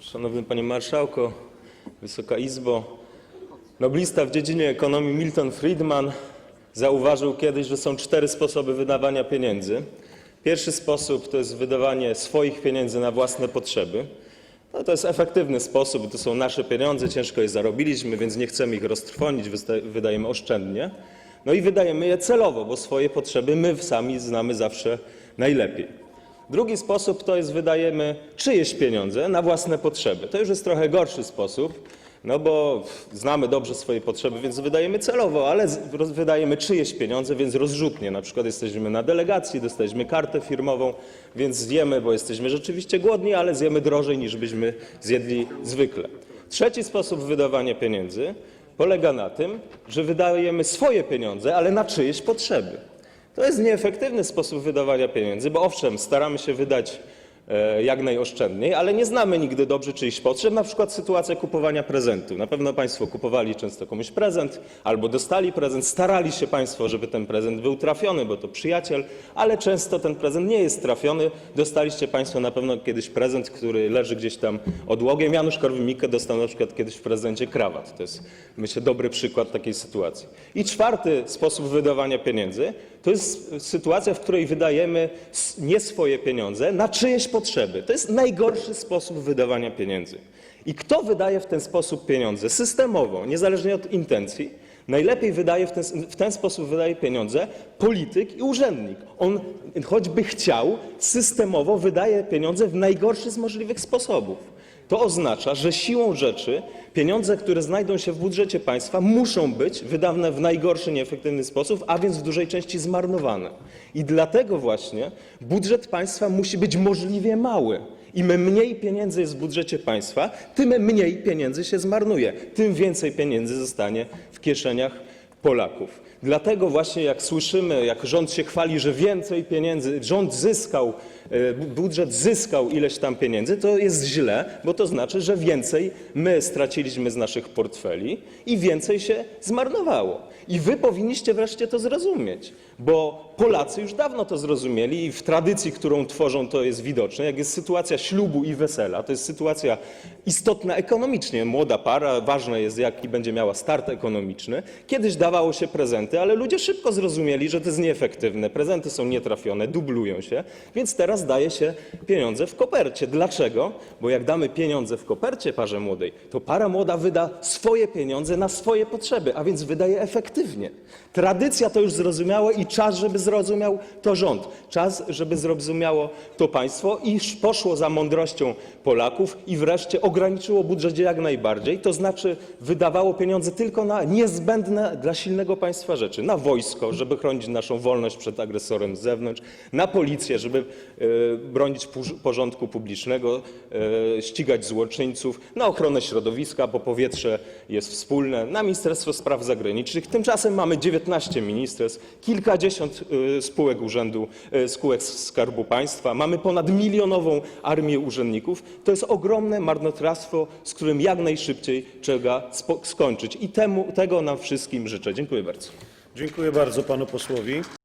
Szanowny Panie Marszałku, Wysoka Izbo. Noblista w dziedzinie ekonomii Milton Friedman zauważył kiedyś, że są cztery sposoby wydawania pieniędzy. Pierwszy sposób to jest wydawanie swoich pieniędzy na własne potrzeby. No to jest efektywny sposób, bo to są nasze pieniądze, ciężko je zarobiliśmy, więc nie chcemy ich roztrwonić, wydajemy oszczędnie. No i wydajemy je celowo, bo swoje potrzeby my sami znamy zawsze najlepiej. Drugi sposób to jest wydajemy czyjeś pieniądze na własne potrzeby. To już jest trochę gorszy sposób, no bo znamy dobrze swoje potrzeby, więc wydajemy celowo, ale wydajemy czyjeś pieniądze, więc rozrzutnie. Na przykład jesteśmy na delegacji, dostaliśmy kartę firmową, więc zjemy, bo jesteśmy rzeczywiście głodni, ale zjemy drożej niż byśmy zjedli zwykle. Trzeci sposób wydawania pieniędzy polega na tym, że wydajemy swoje pieniądze, ale na czyjeś potrzeby. To jest nieefektywny sposób wydawania pieniędzy, bo owszem, staramy się wydać e, jak najoszczędniej, ale nie znamy nigdy dobrze czyichś potrzeb, na przykład sytuacja kupowania prezentu. Na pewno Państwo kupowali często komuś prezent albo dostali prezent, starali się Państwo, żeby ten prezent był trafiony, bo to przyjaciel, ale często ten prezent nie jest trafiony. Dostaliście Państwo na pewno kiedyś prezent, który leży gdzieś tam odłogiem. Janusz Korwin-Mikke dostał na przykład kiedyś w prezencie krawat. To jest, myślę, dobry przykład takiej sytuacji. I czwarty sposób wydawania pieniędzy to jest sytuacja, w której wydajemy nie swoje pieniądze na czyjeś potrzeby. To jest najgorszy sposób wydawania pieniędzy. I kto wydaje w ten sposób pieniądze systemowo, niezależnie od intencji, najlepiej wydaje w ten, w ten sposób wydaje pieniądze polityk i urzędnik. On choćby chciał, systemowo wydaje pieniądze w najgorszy z możliwych sposobów. To oznacza, że siłą rzeczy pieniądze, które znajdą się w budżecie państwa, muszą być wydane w najgorszy, nieefektywny sposób, a więc w dużej części zmarnowane. I dlatego właśnie budżet państwa musi być możliwie mały. Im mniej pieniędzy jest w budżecie państwa, tym mniej pieniędzy się zmarnuje, tym więcej pieniędzy zostanie w kieszeniach Polaków. Dlatego właśnie jak słyszymy, jak rząd się chwali, że więcej pieniędzy, rząd zyskał, e, bu- budżet zyskał ileś tam pieniędzy, to jest źle, bo to znaczy, że więcej my straciliśmy z naszych portfeli i więcej się zmarnowało. I wy powinniście wreszcie to zrozumieć, bo Polacy już dawno to zrozumieli i w tradycji, którą tworzą, to jest widoczne. Jak jest sytuacja ślubu i wesela, to jest sytuacja istotna ekonomicznie. Młoda para, ważne jest, jaki będzie miała start ekonomiczny. Kiedyś dawało się prezenty, ale ludzie szybko zrozumieli, że to jest nieefektywne. Prezenty są nietrafione, dublują się, więc teraz daje się pieniądze w kopercie. Dlaczego? Bo jak damy pieniądze w kopercie parze młodej, to para młoda wyda swoje pieniądze na swoje potrzeby, a więc wydaje efektywnie. Tradycja to już zrozumiała i czas, żeby zrozumiał to rząd. Czas, żeby zrozumiało to państwo i sz- poszło za mądrością Polaków i wreszcie ograniczyło budżet jak najbardziej, to znaczy wydawało pieniądze tylko na niezbędne dla silnego państwa rzeczy. Na wojsko, żeby chronić naszą wolność przed agresorem z zewnątrz, na policję, żeby e, bronić porządku publicznego, e, ścigać złoczyńców, na ochronę środowiska, bo powietrze jest wspólne, na Ministerstwo Spraw Zagranicznych. Tymczasem mamy 19 ministerstw, kilkadziesiąt e, spółek urzędu, spółek Skarbu Państwa, mamy ponad milionową armię urzędników. To jest ogromne marnotrawstwo, z którym jak najszybciej trzeba skończyć. I temu, tego nam wszystkim życzę. Dziękuję bardzo. Dziękuję bardzo panu posłowi.